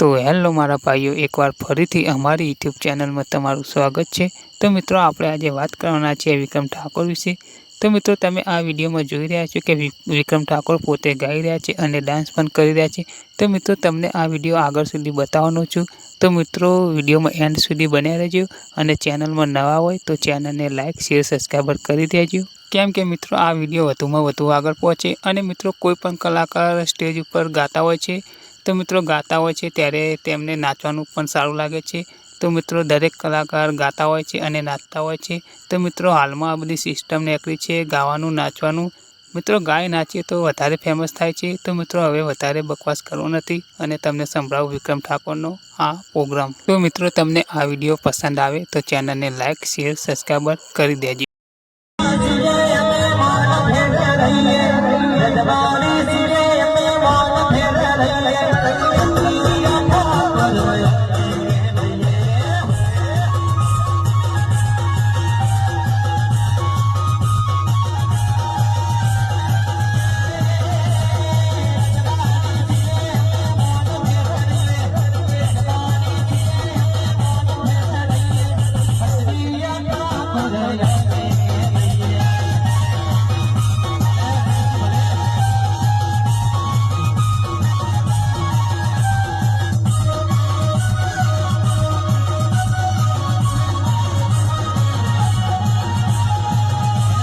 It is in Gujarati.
તો હેલો મારા ભાઈઓ, એકવાર ફરીથી અમારી યુટ્યુબ ચેનલમાં તમારું સ્વાગત છે. તો મિત્રો, આપણે આજે વાત કરવાના છીએ વિક્રમ ઠાકોર વિશે. તો મિત્રો, તમે આ વિડીયોમાં જોઈ રહ્યા છો કે વિક્રમ ઠાકોર પોતે ગાઈ રહ્યા છે અને ડાન્સ પણ કરી રહ્યા છે. તો મિત્રો, તમને આ વીડિયો આગળ સુધી બતાવવાનો છું. તો મિત્રો, વિડીયોમાં એન્ડ સુધી બન્યા રહેજો અને ચેનલમાં નવા હોય તો ચેનલને લાઇક શેર, સબસ્ક્રાઈબર કરી દેજો. કેમ કે મિત્રો, આ વીડિયો વધુમાં વધુ આગળ પહોંચે અને મિત્રો, કોઈ પણ કલાકાર સ્ટેજ ઉપર ગાતા હોય છે તો મિત્રો ગાતા હોય છે ત્યારે તેમને નાચવાનું પણ સારું લાગે છે તો મિત્રો દરેક કલાકાર ગાતા હોય છે અને નાચતા હોય છે તો મિત્રો હાલમાં આ બધી સિસ્ટમ નીકળી છે ગાવાનું નાચવાનું મિત્રો ગાય નાચીએ તો વધારે ફેમસ થાય છે તો મિત્રો હવે વધારે બકવાસ કરવો નથી અને તમને સંભળાવું વિક્રમ ઠાકોરનો આ પ્રોગ્રામ તો મિત્રો તમને આ વીડિયો પસંદ આવે તો ચેનલને લાઇક શેર સબસ્ક્રાઈબર કરી દેજો